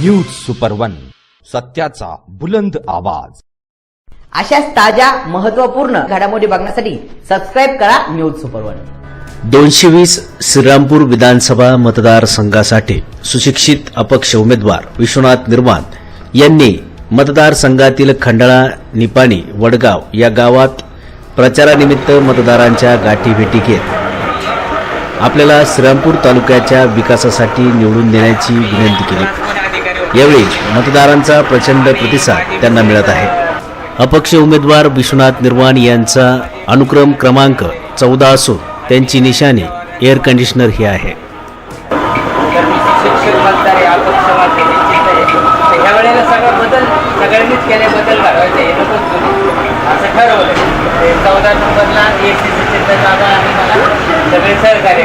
News super one सत्याचा बुलंद आवाज. अशाच ताज्या महत्त्वपूर्ण घडामोडी बघण्यासाठी सबस्क्राईब करा न्यूज सुपर वन दोनशे वीस श्रीरामपूर विधानसभा मतदारसंघासाठी सुशिक्षित अपक्ष उमेदवार विश्वनाथ निर्माण यांनी मतदारसंघातील खंडाळा निपाणी वडगाव या गावात प्रचारानिमित्त मतदारांच्या गाठीभेटी घेत आपल्याला श्रीरामपूर तालुक्याच्या विकासासाठी निवडून देण्याची विनंती केली. यावेळी मतदारांचा प्रचंड प्रतिसाद त्यांना मिळत आहे. अपक्ष उमेदवार विश्वनाथ निर्वाण यांचा अनुक्रम क्रमांक चौदा असून त्यांची निशाणी एअर कंडिशनर ही आहे. सगळ्यांनीच केले बदल असं ठरवलं चौदा नंबरला सी सी आणि मला सगळे सहकार्य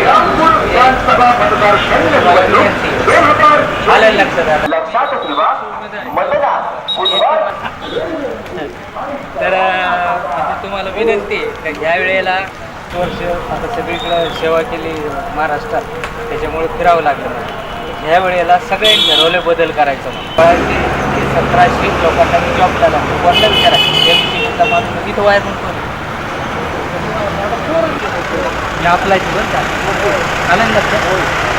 आलं. लक्षात तर तुम्हाला विनंती आहे तर ह्या वेळेला वर्ष आता सगळीकडं सेवा केली महाराष्ट्रात त्याच्यामुळे फिरावं लागलं ह्या वेळेला सगळ्यांनी ठरवले बदल करायचं. म्हणून. ते सतराशे लोकांना मी जॉब झाला बदल विचारा एम माणूस इथं वायर म्हणतो मी अप्लायची बरं का आनंद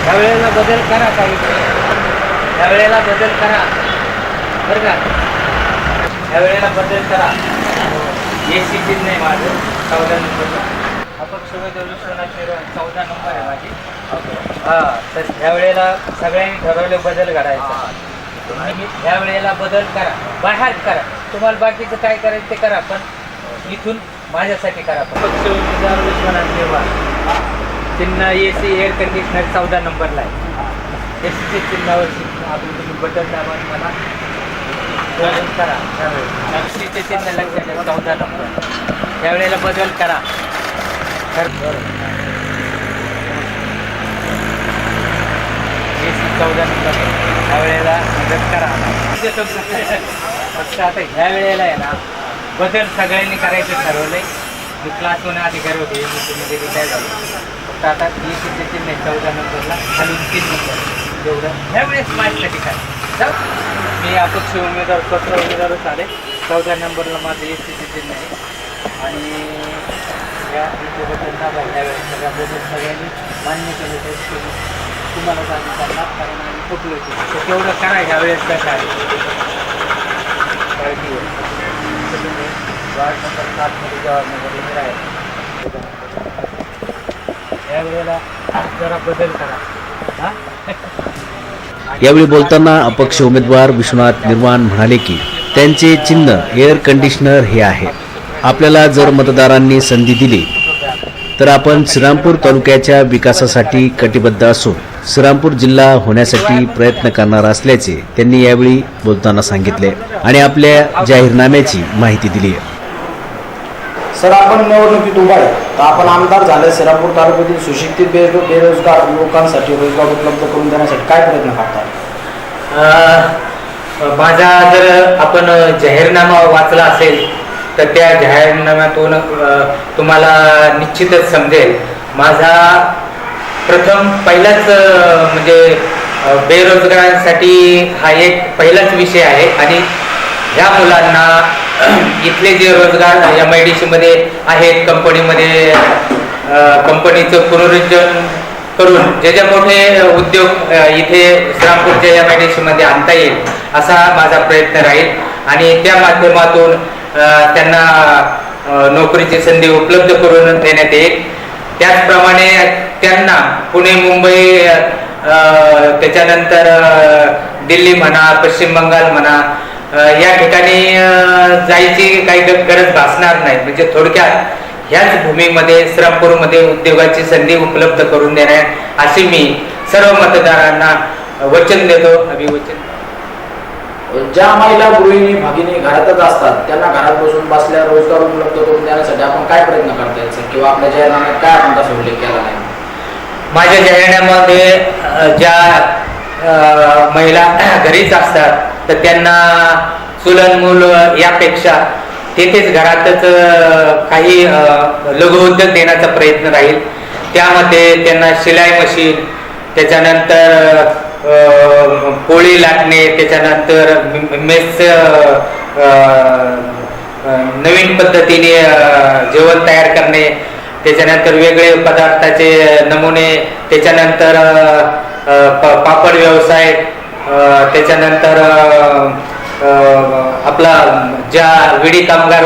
ह्या वेळेला बदल करा काही. ह्या वेळेला बदल करा. बरं का? ह्या वेळेला बदल करा. ए सी चिन्ह आहे माझं. चौदा नंबरला अपक्ष चौदा नंबर आहे माझी. हां तर ह्या वेळेला सगळ्यांनी ठरवले बदल करायचा आणि ह्या वेळेला बदल करा. बाहेर करा. तुम्हाला बाकीचं काय करायचं ते करा पण इथून माझ्यासाठी करा. अपक्ष उमेदवार विश्वनाथ निर्वाण चिन्ह ए सी एअर कंडिशनर चौदा नंबरला आहे. एस सी चिन्हावर आपण तुम्ही दाबा आणि मला बदल करा. त्यावेळेस लक्षीचे चिन्ह लक्षात चौदा नंबर. त्यावेळेला बदल करा. तर. चौदा नंबर त्यावेळेला मदत करा. फक्त आता ह्या वेळेला आहे ना बदल सगळ्यांनी करायचं ठरवलं. मी क्लास अधिकारी होते. मी तुम्ही रिटायर झालो फक्त आता एसीचे चिन्ह आहे चौदा नंबरला. खालून तीन नंबर. एवढं. ह्यावेळेस माझ्यासाठी काय जाऊ. मी अपक्ष उमेदवार स्वतः उमेदवारच आले चौदा नंबरला माझं एस सी चिन्ह आहे. आणि या इथे बदल दाबा सगळ्याबद्दल सगळ्यांनी मान्य केलं ते तुम्हाला सांगितलं कारण आम्ही फुटलो होतो. तर तेवढं करा ह्यावेळेस कसं आहे काळजी वार्ड नंबर सातमध्ये जवाहरनगर उभे आहे यावेळेला जरा बदल करा. हां? यावेळी बोलताना अपक्ष उमेदवार विश्वनाथ निर्वाण म्हणाले की त्यांचे चिन्ह एअर कंडिशनर हे आहे. आपल्याला जर मतदारांनी संधी दिली तर आपण श्रीरामपूर तालुक्याच्या विकासासाठी कटिबद्ध असून श्रीरामपूर जिल्हा होण्यासाठी प्रयत्न करणार असल्याचे त्यांनी यावेळी बोलताना सांगितले आणि आपल्या जाहीरनाम्याची माहिती दिली सर आपण निवडणुकीत उभा आहे. तर आपण आमदार झाले श्रीरामपूर तालुक्यातील सुशिक्षित बेरोजगार लोकांसाठी रोजगार उपलब्ध करून देण्यासाठी काय प्रयत्न करतात माझा जर आपण जाहीरनामा वाचला असेल तर त्या जाहीरनाम्यातून तुम्हाला निश्चितच समजेल. माझा प्रथम पहिलाच म्हणजे बेरोजगारांसाठी हा एक पहिलाच विषय आहे. आणि ह्या मुलांना इथले जे रोजगार एम आय डी सीमध्ये आहेत कंपनीमध्ये कंपनीचं पुनरुज्जन करून जे जे मोठे उद्योग इथे श्रामपूरच्या या आय आणता येईल असा माझा प्रयत्न राहील. आणि त्या माध्यमातून त्यांना नोकरीची संधी उपलब्ध करून देण्यात येईल. त्याचप्रमाणे त्यांना पुणे मुंबई त्याच्यानंतर दिल्ली म्हणा पश्चिम बंगाल म्हणा या ठिकाणी जायची काही गरज भासणार नाही. म्हणजे थोडक्यात ह्याच भूमीमध्ये श्रीरामपूरमध्ये उद्योगाची संधी उपलब्ध करून देण्यात असे मी सर्व मतदारांना वचन देतो अभिवचन. ज्या महिला गृहिणी भगिनी घरातच असतात त्यांना घरात बसून बसल्या रोजगार उपलब्ध करून देण्यासाठी आपण काय प्रयत्न करता येईल सर? किंवा आपल्या जाहीरनाम्यात काय आपण तसा उल्लेख केला नाही? माझ्या जाहिराण्यामध्ये अ, ज्या महिला घरीच असतात तर त्यांना चुलन मूल यापेक्षा तेथेच घरातच काही लघुउद्योग देण्याचा प्रयत्न राहील. त्यामध्ये त्यांना शिलाई मशीन त्याच्यानंतर पोळी लाटणे त्याच्यानंतर मेस नवीन पद्धतीने जेवण तयार करणे त्याच्यानंतर वेगळे पदार्थाचे नमुने त्याच्यानंतर पापड व्यवसाय त्याच्यानंतर आपला ज्या विडी कामगार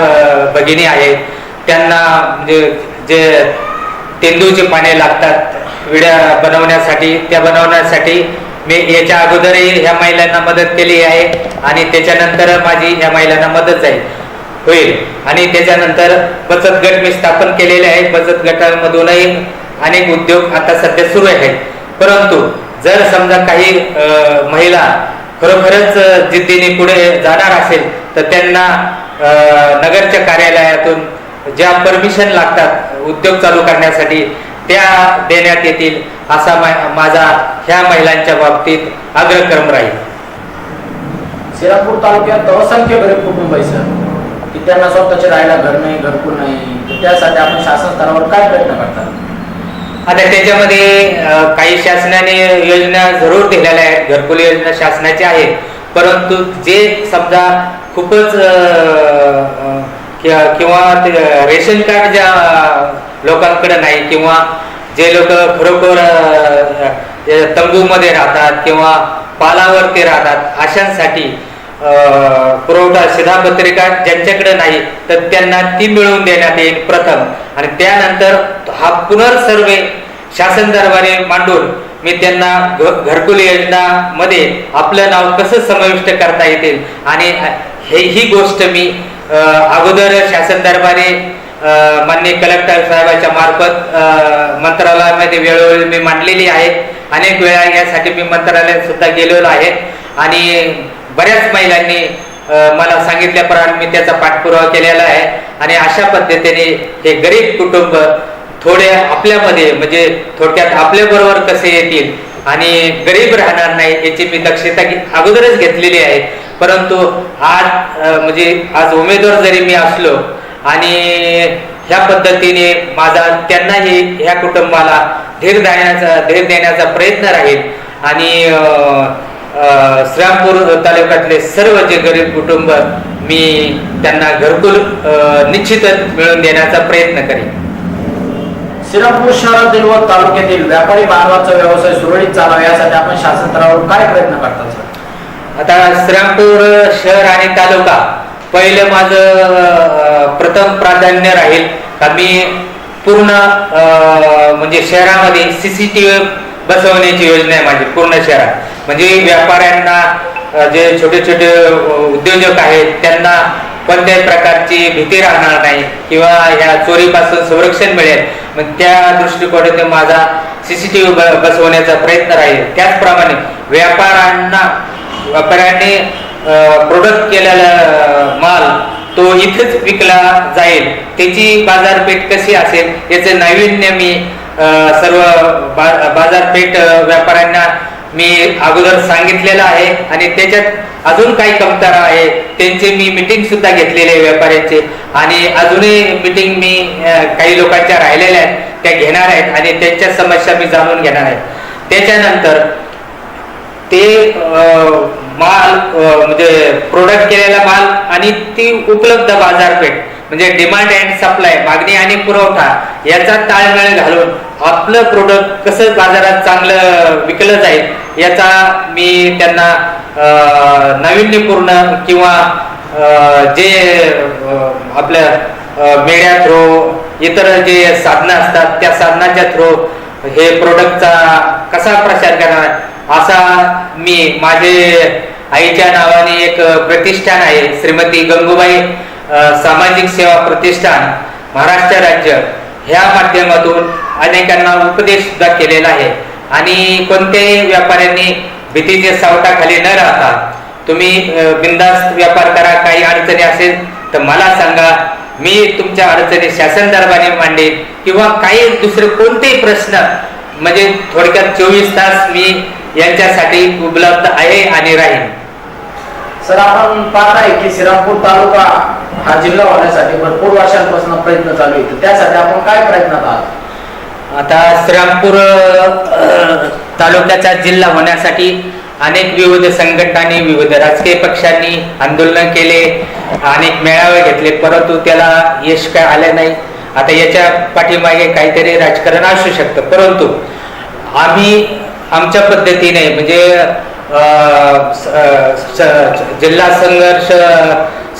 भगिनी आहेत त्यांना म्हणजे जे तेंदूची पाने लागतात विड्या बनवण्यासाठी त्या बनवण्यासाठी मी याच्या अगोदरही ह्या महिलांना मदत केली आहे आणि त्याच्यानंतर माझी ह्या महिलांना मदत जाईल. होईल. आणि त्याच्यानंतर बचत गट मी स्थापन केलेले आहेत. बचत गटांमधूनही अनेक उद्योग आता सध्या सुरू आहेत. परंतु जर समजा काही महिला खरोखरच जिद्दीने पुढे जाणार असेल तर त्यांना नगरच्या कार्यालयातून ज्या परमिशन लागतात उद्योग चालू करण्यासाठी त्या देण्यात येतील असा मा- माझा ह्या महिलांच्या बाबतीत अग्रक्रम राहील. श्रीरामपूर तालुक्यात असंख्य गरीब कुटुंब आहे सर. की त्यांना स्वतःचे राहायला घर नाही घरकुल नाही त्यासाठी आपण शासन स्तरावर काय प्रयत्न करतात आता त्याच्यामध्ये काही शासनाने योजना जरूर दिलेल्या आहेत. घरकुल योजना शासनाची आहेत परंतु जे समजा खूपच किंवा रेशन कार्ड ज्या लोकांकडे नाही किंवा जे लोक खरोखर तंबूमध्ये राहतात किंवा पालावरती राहतात अशांसाठी पुरवठा शिधापत्रिका ज्यांच्याकडे नाही तर त्यांना ती मिळवून देण्यात येईल प्रथम. आणि त्यानंतर हा पुनर्सर्वे शासन दरबारी मांडून मी त्यांना घरकुल योजना मध्ये आपलं नाव कसं समाविष्ट करता येतील? आणि हे ही गोष्ट मी अगोदर शासन दरबारी मान्य माननीय कलेक्टर साहेबाच्या मार्फत मंत्रालयामध्ये वेळोवेळी मी मांडलेली आहे. अनेक वेळा यासाठी मी मंत्रालयात सुद्धा गेलेलो आहे. आणि बऱ्याच महिलांनी मला सांगितल्याप्रमाणे मी त्याचा पाठपुरावा केलेला आहे. आणि अशा पद्धतीने हे गरीब कुटुंब थोडे आपल्यामध्ये म्हणजे थोडक्यात आपल्याबरोबर कसे येतील आणि गरीब राहणार नाही याची मी दक्षता अगोदरच घेतलेली आहे. परंतु आज म्हणजे आज उमेदवार जरी मी असलो आणि ह्या पद्धतीने माझा त्यांनाही ह्या कुटुंबाला धीर देण्याचा धीर देण्याचा प्रयत्न राहील आणि श्रीरामपूर तालुक्यातले सर्व जे गरीब कुटुंब मी त्यांना घरकुल अ, निश्चितच मिळवून देण्याचा प्रयत्न करेन. श्रीरामपूर शहरातील व तालुक्यातील व्यापारी बांधवांचा व्यवसाय सुरळीत चालावा यासाठी आपण शासन स्तरावर काय प्रयत्न करतात सर? आता श्रीरामपूर शहर आणि तालुका पहिलं माझं प्रथम प्राधान्य राहील का मी पूर्ण अ, म्हणजे शहरामध्ये सीसीटीव्ही बसवण्याची योजना आहे माझी पूर्ण शहरात. म्हणजे व्यापाऱ्यांना जे छोटे छोटे उद्योजक आहेत त्यांना कोणत्याही प्रकारची भीती राहणार नाही किंवा ह्या चोरीपासून संरक्षण मिळेल. मग त्या दृष्टिकोनातून माझा सी सी टी व्ही बसवण्याचा प्रयत्न राहील. त्याचप्रमाणे व्यापाऱ्यांना व्यापाऱ्यांनी प्रोडक्ट केलेला माल तो इथेच विकला जाईल. त्याची बाजारपेठ कशी असेल याचं नाविन्य मी सर्व बा बाजारपेठ व्यापाऱ्यांना मी अगोदर सांगितलेलं आहे आणि त्याच्यात अजून काही कमतरा आहे. त्यांचे मी मिटिंग सुद्धा घेतलेले आहे व्यापाऱ्यांचे. आणि अजूनही मिटिंग मी काही लोकांच्या राहिलेल्या आहेत त्या घेणार आहेत आणि त्यांच्या समस्या मी जाणून घेणार आहे. त्याच्यानंतर ते माल म्हणजे प्रोडक्ट केलेला माल आणि ती उपलब्ध बाजारपेठ. म्हणजे डिमांड अँड सप्लाय मागणी आणि पुरवठा याचा ताळमेळ घालून आपलं प्रोडक्ट कसं बाजारात चांगलं विकलं जाईल याचा मी त्यांना नाविन्यपूर्ण किंवा जे आपलं आपल्या थ्रो थ्रू इतर जे साधनं असतात त्या साधनाच्या थ्रू हे प्रोडक्टचा कसा प्रचार करणार असा मी माझे आईच्या नावाने एक प्रतिष्ठान आहे श्रीमती गंगूबाई सामाजिक सेवा प्रतिष्ठान महाराष्ट्र राज्य ह्या माध्यमातून अनेकांना उपदेश सुद्धा केलेला आहे. आणि कोणत्याही व्यापाऱ्यांनी भीतीच्या सावटाखाली न राहता तुम्ही अ, बिनधास्त व्यापार करा काही अडचणी असेल तर मला सांगा मी तुमच्या अडचणी शासन दरबारी मांडेन किंवा काही दुसरे कोणतेही प्रश्न म्हणजे थोडक्यात चोवीस तास मी यांच्यासाठी उपलब्ध आहे आणि राहीन. सर आपण पाहताय की श्रीरामपूर तालुका हा जिल्हा होण्यासाठी भरपूर वर्षांपासून प्रयत्न चालू आहे. त्यासाठी आपण काय प्रयत्नात आहात? आता श्रीरामपूर तालुक्याचा जिल्हा होण्यासाठी अनेक विविध संघटनांनी विविध राजकीय पक्षांनी आंदोलन केले अनेक मेळावे घेतले परंतु त्याला यश काय आले नाही. आता याच्या पाठीमागे काहीतरी राजकारण असू शकतं. परंतु आम्ही आमच्या पद्धतीने म्हणजे जिल्हा संघर्ष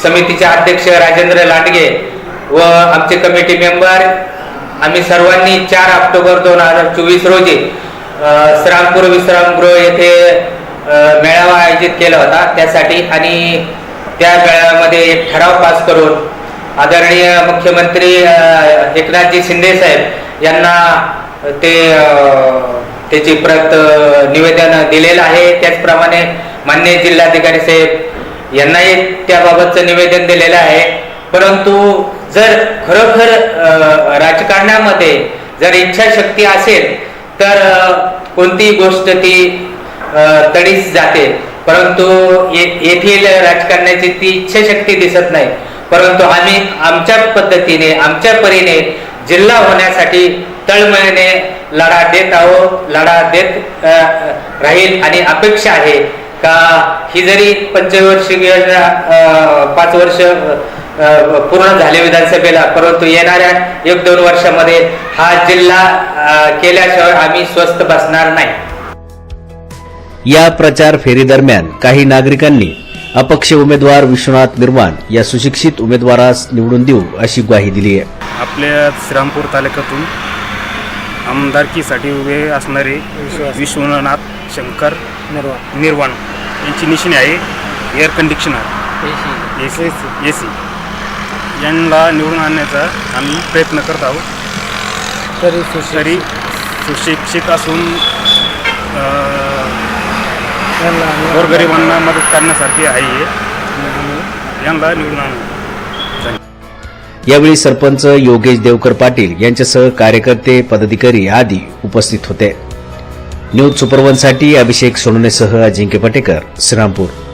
समितीचे अध्यक्ष राजेंद्र लांडगे व आमचे कमिटी मेंबर आम्ही सर्वांनी चार ऑक्टोबर दोन हजार चोवीस रोजी श्रामपूर विश्रामगृह येथे मेळावा आयोजित केला होता. त्यासाठी आणि त्या मेळाव्यामध्ये एक ठराव पास करून आदरणीय मुख्यमंत्री एकनाथजी शिंदे साहेब यांना ते त्याची प्रत निवेदन दिलेलं आहे. त्याचप्रमाणे मान्य जिल्हाधिकारी साहेब यांनाही त्याबाबतचं निवेदन दिलेलं आहे. परंतु जर खरोखर राजकारणामध्ये जर इच्छाशक्ती असेल तर कोणती कोणतीही गोष्ट ती तडीच तडीस जाते. परंतु ये- येथील राजकारणाची ती इच्छाशक्ती दिसत नाही. परंतु आम्ही आमच्या पद्धतीने आमच्या परीने जिल्हा होण्यासाठी तळमळीने लढा देत आहोत लढा देत राहील आणि अपेक्षा आहे. का ही जरी पंचवर्षीय योजना अ, पाच वर्ष पूर्ण झाले विधानसभेला परंतु येणाऱ्या एक दोन वर्षामध्ये हा जिल्हा केल्याशिवाय आम्ही स्वस्थ बसणार नाही. या प्रचार फेरीदरम्यान काही नागरिकांनी अपक्ष उमेदवार विश्वनाथ निर्माण या सुशिक्षित उमेदवारास निवडून देऊ अशी ग्वाही दिली आहे. आपल्या श्रीरामपूर तालुक्यातून आमदारकीसाठी उभे असणारे विश्वनाथ शंकर निर्वाण. यांची निशाणी आहे. Air conditioner A C A C यांना निवडून आणण्याचा आम्ही प्रयत्न करत आहोत. तरी तरी सुशिक्षित असून गोरगरिबांना मदत करण्यासारखी आहे. हे. यांना निवडून आणू. यावेळी सरपंच योगेश देवकर पाटील यांच्यासह कार्यकर्ते पदाधिकारी आदी उपस्थित होते. न्यूज सुपरवनसाठी अभिषेक सोनोनेसह अजिंक्य पटेकर श्रीरामपूर.